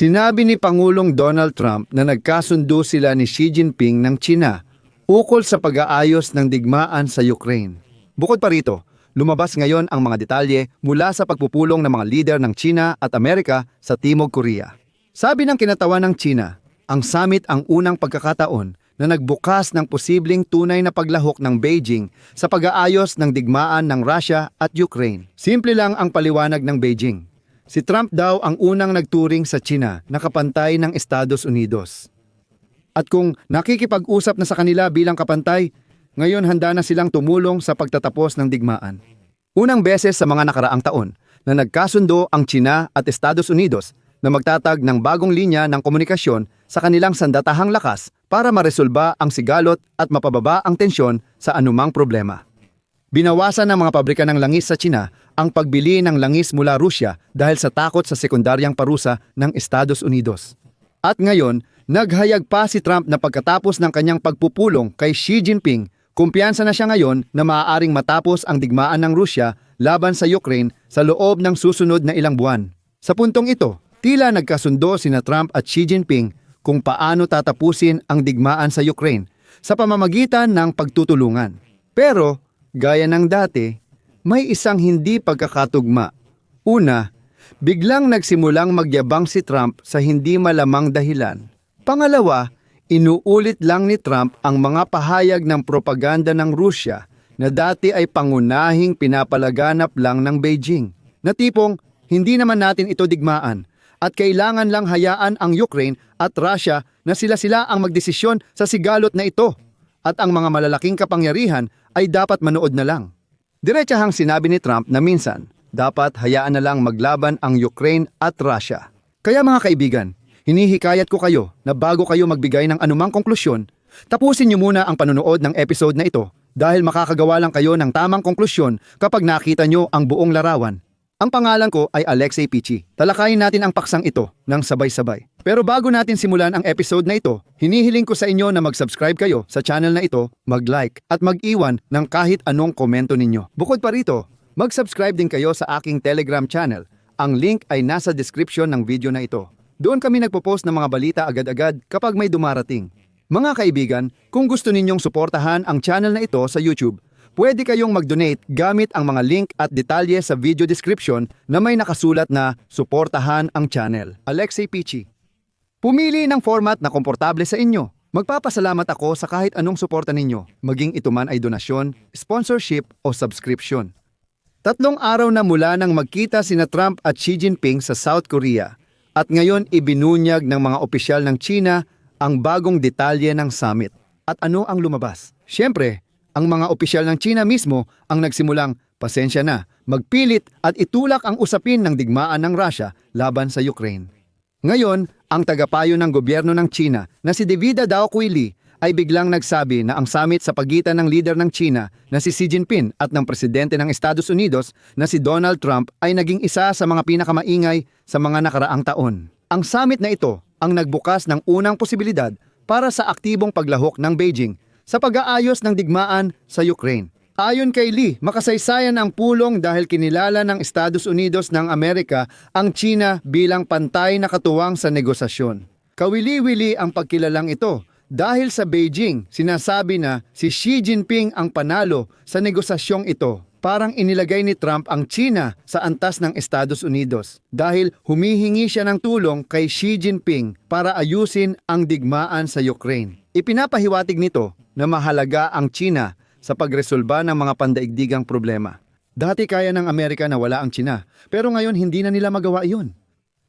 Sinabi ni Pangulong Donald Trump na nagkasundo sila ni Xi Jinping ng China ukol sa pag-aayos ng digmaan sa Ukraine. Bukod pa rito, lumabas ngayon ang mga detalye mula sa pagpupulong ng mga lider ng China at Amerika sa Timog Korea. Sabi ng kinatawan ng China, ang summit ang unang pagkakataon na nagbukas ng posibleng tunay na paglahok ng Beijing sa pag-aayos ng digmaan ng Russia at Ukraine. Simple lang ang paliwanag ng Beijing. Si Trump daw ang unang nagturing sa China na kapantay ng Estados Unidos. At kung nakikipag-usap na sa kanila bilang kapantay, ngayon handa na silang tumulong sa pagtatapos ng digmaan. Unang beses sa mga nakaraang taon na nagkasundo ang China at Estados Unidos na magtatag ng bagong linya ng komunikasyon sa kanilang sandatahang lakas para maresolba ang sigalot at mapababa ang tensyon sa anumang problema. Binawasan ng mga pabrika ng langis sa China ang pagbili ng langis mula Rusya dahil sa takot sa sekundaryang parusa ng Estados Unidos. At ngayon, naghayag pa si Trump na pagkatapos ng kanyang pagpupulong kay Xi Jinping, kumpiyansa na siya ngayon na maaaring matapos ang digmaan ng Rusya laban sa Ukraine sa loob ng susunod na ilang buwan. Sa puntong ito, tila nagkasundo sina Trump at Xi Jinping kung paano tatapusin ang digmaan sa Ukraine sa pamamagitan ng pagtutulungan. Pero, gaya ng dati, may isang hindi pagkakatugma. Una, biglang nagsimulang magyabang si Trump sa hindi malamang dahilan. Pangalawa, inuulit lang ni Trump ang mga pahayag ng propaganda ng Rusya na dati ay pangunahing pinapalaganap lang ng Beijing. Na tipong, hindi naman natin ito digmaan at kailangan lang hayaan ang Ukraine at Russia na sila-sila ang magdesisyon sa sigalot na ito at ang mga malalaking kapangyarihan ay dapat manood na lang. Diretsahang sinabi ni Trump na minsan, dapat hayaan na lang maglaban ang Ukraine at Russia. Kaya mga kaibigan, hinihikayat ko kayo na bago kayo magbigay ng anumang konklusyon, tapusin niyo muna ang panonood ng episode na ito dahil makakagawa lang kayo ng tamang konklusyon kapag nakita niyo ang buong larawan. Ang pangalan ko ay Alexei Pichi. Talakayin natin ang paksang ito ng sabay-sabay. Pero bago natin simulan ang episode na ito, hinihiling ko sa inyo na mag-subscribe kayo sa channel na ito, mag-like at mag-iwan ng kahit anong komento ninyo. Bukod pa rito, mag-subscribe din kayo sa aking Telegram channel. Ang link ay nasa description ng video na ito. Doon kami nagpo-post ng mga balita agad-agad kapag may dumarating. Mga kaibigan, kung gusto ninyong suportahan ang channel na ito sa YouTube, pwede kayong mag-donate gamit ang mga link at detalye sa video description na may nakasulat na suportahan ang channel. Alexei Pichi. Pumili ng format na komportable sa inyo. Magpapasalamat ako sa kahit anong suporta ninyo, maging ito man ay donasyon, sponsorship o subscription. Tatlong araw na mula nang magkita sina Trump at Xi Jinping sa South Korea at ngayon ibinunyag ng mga opisyal ng China ang bagong detalye ng summit. At ano ang lumabas? Siyempre, ang mga opisyal ng China mismo ang nagsimulang, pasensya na, magpilit at itulak ang usapin ng digmaan ng Russia laban sa Ukraine. Ngayon, ang tagapayo ng gobyerno ng China na si Davida Dao Li ay biglang nagsabi na ang summit sa pagitan ng leader ng China na si Xi Jinping at ng presidente ng Estados Unidos na si Donald Trump ay naging isa sa mga pinakamaingay sa mga nakaraang taon. Ang summit na ito ang nagbukas ng unang posibilidad para sa aktibong paglahok ng Beijing sa pag-aayos ng digmaan sa Ukraine. Ayon kay Lee, makasaysayan ang pulong dahil kinilala ng Estados Unidos ng Amerika ang China bilang pantay na katuwang sa negosasyon. Kawili-wili ang pagkilalang ito dahil sa Beijing, sinasabi na si Xi Jinping ang panalo sa negosasyong ito. Parang inilagay ni Trump ang China sa antas ng Estados Unidos dahil humihingi siya ng tulong kay Xi Jinping para ayusin ang digmaan sa Ukraine. Ipinapahiwatig nito na mahalaga ang China sa pagresolba ng mga pandaigdigang problema. Dati kaya ng Amerika na wala ang China, pero ngayon hindi na nila magawa iyon.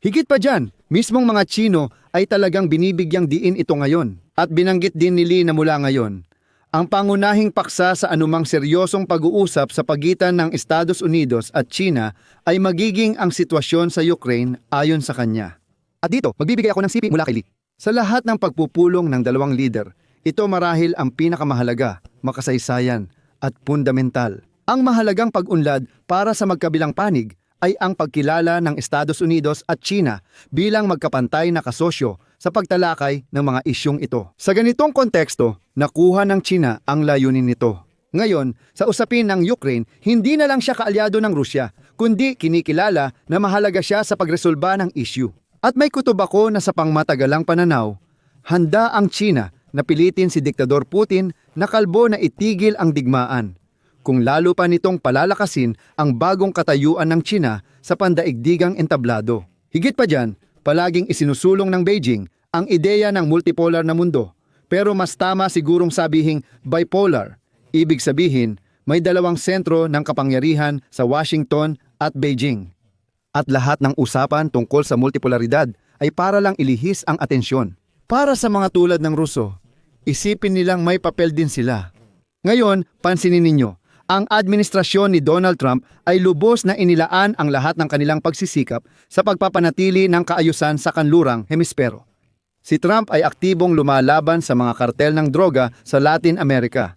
Higit pa dyan, mismong mga Chino ay talagang binibigyang diin ito ngayon. At binanggit din ni Lee na mula ngayon, ang pangunahing paksa sa anumang seryosong pag-uusap sa pagitan ng Estados Unidos at China ay magiging ang sitwasyon sa Ukraine ayon sa kanya. At dito, magbibigay ako ng sipi mula kay Lee. Sa lahat ng pagpupulong ng dalawang leader, ito marahil ang pinakamahalaga, makasaysayan at fundamental. Ang mahalagang pag-unlad para sa magkabilang panig ay ang pagkilala ng Estados Unidos at China bilang magkapantay na kasosyo sa pagtalakay ng mga isyong ito. Sa ganitong konteksto, nakuha ng China ang layunin nito. Ngayon, sa usapin ng Ukraine, hindi na lang siya kaalyado ng Rusya, kundi kinikilala na mahalaga siya sa pagresolba ng issue. At may kutob ako na sa pangmatagalang pananaw, handa ang China na pilitin si Diktador Putin na kalbo na itigil ang digmaan kung lalo pa nitong palalakasin ang bagong katayuan ng China sa pandaigdigang entablado. Higit pa dyan, palaging isinusulong ng Beijing ang ideya ng multipolar na mundo. Pero mas tama sigurong sabihing bipolar. Ibig sabihin, may dalawang sentro ng kapangyarihan sa Washington at Beijing. At lahat ng usapan tungkol sa multipolaridad ay para lang ilihis ang atensyon. Para sa mga tulad ng Ruso, isipin nilang may papel din sila. Ngayon, pansinin ninyo, ang administrasyon ni Donald Trump ay lubos na inilaan ang lahat ng kanilang pagsisikap sa pagpapanatili ng kaayusan sa kanlurang hemispero. Si Trump ay aktibong lumalaban sa mga kartel ng droga sa Latin America.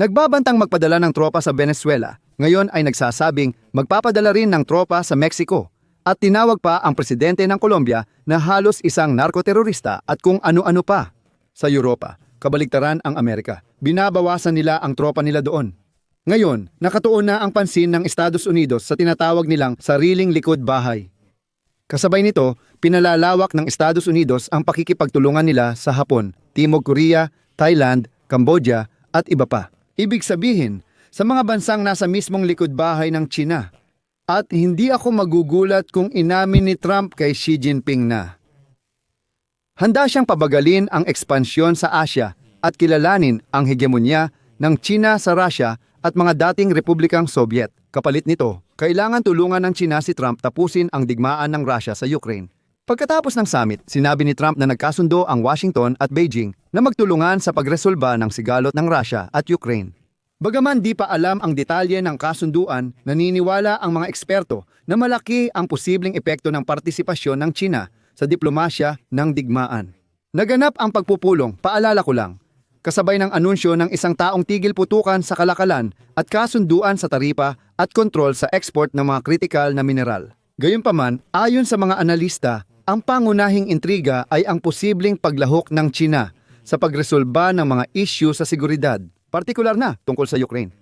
Nagbabantang magpadala ng tropa sa Venezuela, ngayon ay nagsasabing magpapadala rin ng tropa sa Mexico at tinawag pa ang presidente ng Colombia na halos isang narkoterorista at kung ano-ano pa. Sa Europa, kabaligtaran ang Amerika. Binabawasan nila ang tropa nila doon. Ngayon, nakatuon na ang pansin ng Estados Unidos sa tinatawag nilang sariling likod bahay. Kasabay nito, pinalalawak ng Estados Unidos ang pakikipagtulungan nila sa Hapon, Timog Korea, Thailand, Cambodia at iba pa. Ibig sabihin, sa mga bansang nasa mismong likod bahay ng China. At hindi ako magugulat kung inamin ni Trump kay Xi Jinping na. Handa siyang pabagalin ang ekspansyon sa Asya at kilalanin ang hegemonya ng China sa Russia at mga dating republikang Soviet. Kapalit nito, kailangan tulungan ng China si Trump tapusin ang digmaan ng Russia sa Ukraine. Pagkatapos ng summit, sinabi ni Trump na nagkasundo ang Washington at Beijing na magtulungan sa pagresolba ng sigalot ng Russia at Ukraine. Bagaman di pa alam ang detalye ng kasunduan, naniniwala ang mga eksperto na malaki ang posibleng epekto ng partisipasyon ng China sa diplomasya ng digmaan. Naganap ang pagpupulong, paalala ko lang, kasabay ng anunsyo ng isang taong tigil putukan sa kalakalan at kasunduan sa taripa at kontrol sa export ng mga kritikal na mineral. Gayunpaman, ayon sa mga analista, ang pangunahing intriga ay ang posibleng paglahok ng China sa pagresolba ng mga issue sa seguridad, partikular na tungkol sa Ukraine.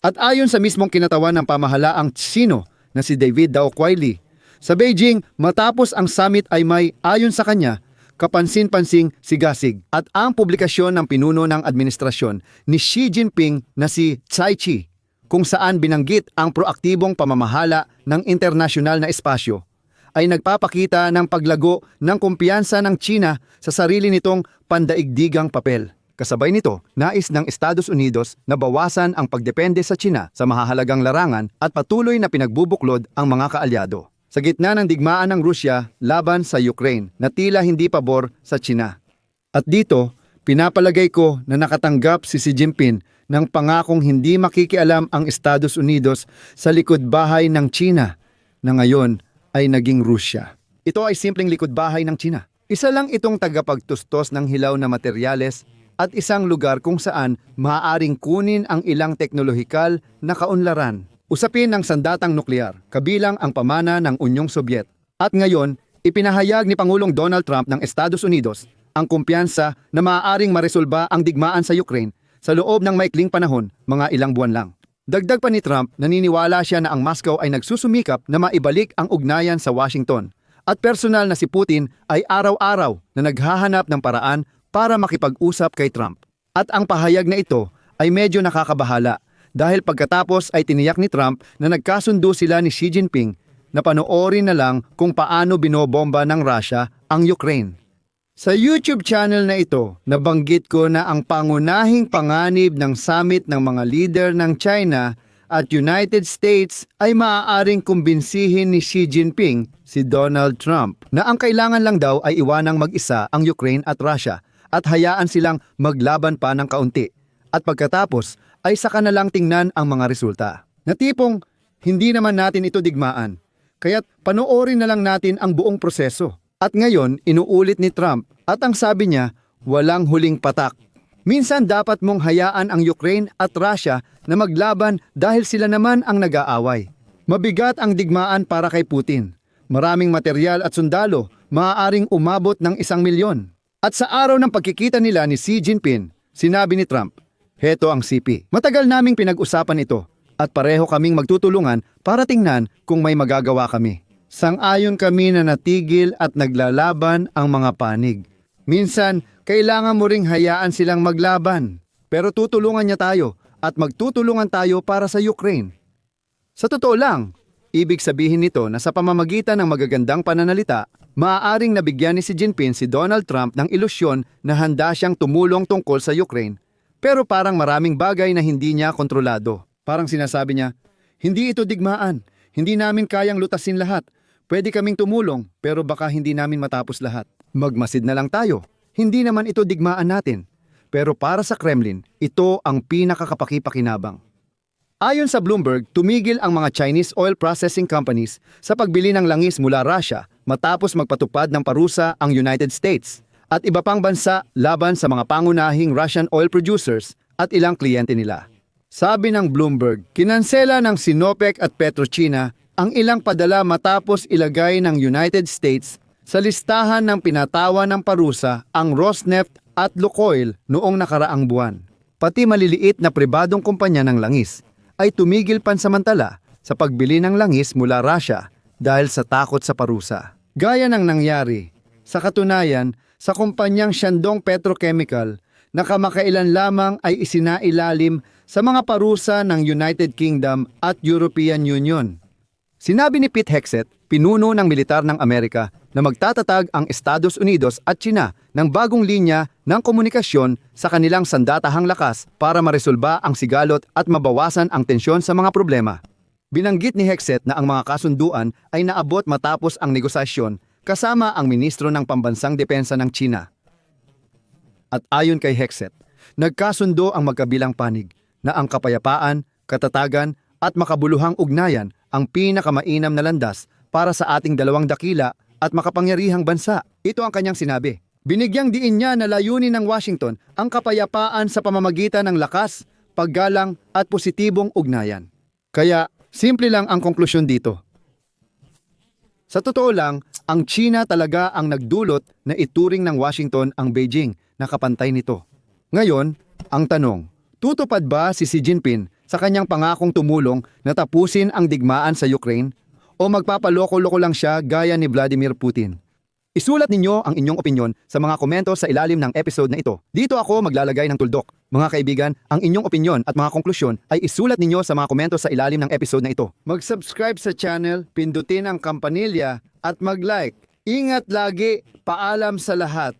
At ayon sa mismong kinatawan ng pamahalaang Sino na si David Dao Quayle, sa Beijing matapos ang summit ay may ayon sa kanya kapansin-pansing sigasig at ang publikasyon ng pinuno ng administrasyon ni Xi Jinping na si Tsai Chi kung saan binanggit ang proaktibong pamamahala ng internasyonal na espasyo ay nagpapakita ng paglago ng kumpiyansa ng China sa sarili nitong pandaigdigang papel. Kasabay nito, nais ng Estados Unidos na bawasan ang pagdepende sa China sa mahahalagang larangan at patuloy na pinagbubuklod ang mga kaalyado. Sa gitna ng digmaan ng Rusya laban sa Ukraine na tila hindi pabor sa China. At dito, pinapalagay ko na nakatanggap si Xi Jinping ng pangakong hindi makikialam ang Estados Unidos sa likod bahay ng China na ngayon ay naging Rusya. Ito ay simpleng likod bahay ng China. Isa lang itong tagapagtustos ng hilaw na materyales at isang lugar kung saan maaaring kunin ang ilang teknolohikal na kaunlaran. Usapin ng sandatang nuklear, kabilang ang pamana ng Unyong Sobyet. At ngayon, ipinahayag ni Pangulong Donald Trump ng Estados Unidos ang kumpiyansa na maaaring maresolba ang digmaan sa Ukraine sa loob ng maikling panahon, mga ilang buwan lang. Dagdag pa ni Trump, naniniwala siya na ang Moscow ay nagsusumikap na maibalik ang ugnayan sa Washington. At personal na si Putin ay araw-araw na naghahanap ng paraan para makipag-usap kay Trump. At ang pahayag na ito ay medyo nakakabahala dahil pagkatapos ay tiniyak ni Trump na nagkasundo sila ni Xi Jinping na panoorin na lang kung paano binobomba ng Russia ang Ukraine. Sa YouTube channel na ito, nabanggit ko na ang pangunahing panganib ng summit ng mga leader ng China at United States ay maaaring kumbinsihin ni Xi Jinping si Donald Trump na ang kailangan lang daw ay iwanang mag-isa ang Ukraine at Russia at hayaan silang maglaban pa ng kaunti. At pagkatapos ay saka na lang tingnan ang mga resulta. Na tipong hindi naman natin ito digmaan. Kaya't panoorin na lang natin ang buong proseso. At ngayon, inuulit ni Trump at ang sabi niya, walang huling patak. Minsan dapat mong hayaan ang Ukraine at Russia na maglaban dahil sila naman ang nag-aaway. Mabigat ang digmaan para kay Putin. Maraming material at sundalo, maaaring umabot ng isang milyon. At sa araw ng pagkikita nila ni Xi Jinping, sinabi ni Trump, Heto ang CP. Matagal naming pinag-usapan ito at pareho kaming magtutulungan para tingnan kung may magagawa kami. Sang-ayon kami na natigil at naglalaban ang mga panig. Minsan, kailangan mo ring hayaan silang maglaban. Pero tutulungan niya tayo at magtutulungan tayo para sa Ukraine. Sa totoo lang, ibig sabihin nito na sa pamamagitan ng magagandang pananalita, maaaring nabigyan ni si Jinping si Donald Trump ng ilusyon na handa siyang tumulong tungkol sa Ukraine. Pero parang maraming bagay na hindi niya kontrolado. Parang sinasabi niya, hindi ito digmaan. Hindi namin kayang lutasin lahat. Pwede kaming tumulong, pero baka hindi namin matapos lahat. Magmasid na lang tayo. Hindi naman ito digmaan natin. Pero para sa Kremlin, ito ang pinakakapakipakinabang. Ayon sa Bloomberg, tumigil ang mga Chinese oil processing companies sa pagbili ng langis mula Russia matapos magpatupad ng parusa ang United States at iba pang bansa laban sa mga pangunahing Russian oil producers at ilang kliyente nila. Sabi ng Bloomberg, kinansela ng Sinopec at Petrochina ang ilang padala matapos ilagay ng United States sa listahan ng pinatawa ng parusa ang Rosneft at Lukoil noong nakaraang buwan. Pati maliliit na pribadong kumpanya ng langis ay tumigil pansamantala sa pagbili ng langis mula Russia dahil sa takot sa parusa. Gaya ng nangyari, sa katunayan, sa kumpanyang Shandong Petrochemical na kamakailan lamang ay isinailalim sa mga parusa ng United Kingdom at European Union. Sinabi ni Pete Hexet, pinuno ng militar ng Amerika, na magtatatag ang Estados Unidos at China ng bagong linya ng komunikasyon sa kanilang sandatahang lakas para maresolba ang sigalot at mabawasan ang tensyon sa mga problema. Binanggit ni Hexet na ang mga kasunduan ay naabot matapos ang negosasyon kasama ang ministro ng Pambansang Depensa ng China. At ayon kay Hexet, nagkasundo ang magkabilang panig na ang kapayapaan, katatagan at makabuluhang ugnayan ang pinakamainam na landas para sa ating dalawang dakila at makapangyarihang bansa. Ito ang kanyang sinabi. Binigyang diin niya na layunin ng Washington ang kapayapaan sa pamamagitan ng lakas, paggalang at positibong ugnayan. Kaya, simple lang ang konklusyon dito. Sa totoo lang, ang China talaga ang nagdulot na ituring ng Washington ang Beijing na kapantay nito. Ngayon, ang tanong, tutupad ba si Xi Jinping sa kanyang pangakong tumulong na tapusin ang digmaan sa Ukraine o magpapaloko-loko lang siya gaya ni Vladimir Putin? Isulat ninyo ang inyong opinyon sa mga komento sa ilalim ng episode na ito. Dito ako maglalagay ng tuldok. Mga kaibigan, ang inyong opinyon at mga konklusyon ay isulat ninyo sa mga komento sa ilalim ng episode na ito. Mag-subscribe sa channel, pindutin ang kampanilya at mag-like. Ingat lagi, paalam sa lahat.